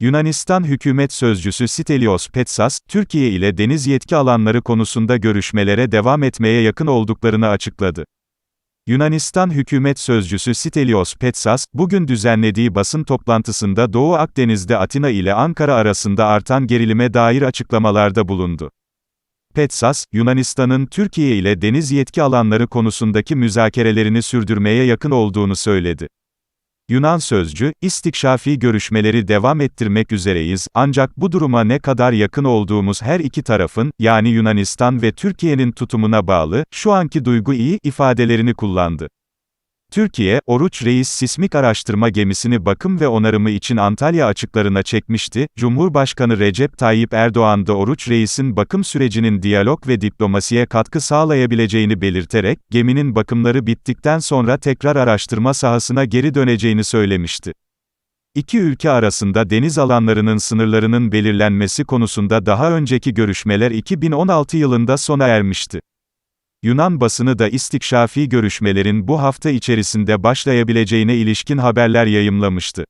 Yunanistan hükümet sözcüsü Stelios Petsas, Türkiye ile deniz yetki alanları konusunda görüşmelere devam etmeye yakın olduklarını açıkladı. Yunanistan hükümet sözcüsü Stelios Petsas, bugün düzenlediği basın toplantısında Doğu Akdeniz'de Atina ile Ankara arasında artan gerilime dair açıklamalarda bulundu. Petsas, Yunanistan'ın Türkiye ile deniz yetki alanları konusundaki müzakerelerini sürdürmeye yakın olduğunu söyledi. Yunan sözcü, istikşafi görüşmeleri devam ettirmek üzereyiz, ancak bu duruma ne kadar yakın olduğumuz her iki tarafın, yani Yunanistan ve Türkiye'nin tutumuna bağlı, şu anki duygu iyi, ifadelerini kullandı. Türkiye, Oruç Reis sismik araştırma gemisini bakım ve onarımı için Antalya açıklarına çekmişti. Cumhurbaşkanı Recep Tayyip Erdoğan da Oruç Reis'in bakım sürecinin diyalog ve diplomasiye katkı sağlayabileceğini belirterek, geminin bakımları bittikten sonra tekrar araştırma sahasına geri döneceğini söylemişti. İki ülke arasında deniz alanlarının sınırlarının belirlenmesi konusunda daha önceki görüşmeler 2016 yılında sona ermişti. Yunan basını da istikşafi görüşmelerin bu hafta içerisinde başlayabileceğine ilişkin haberler yayımlamıştı.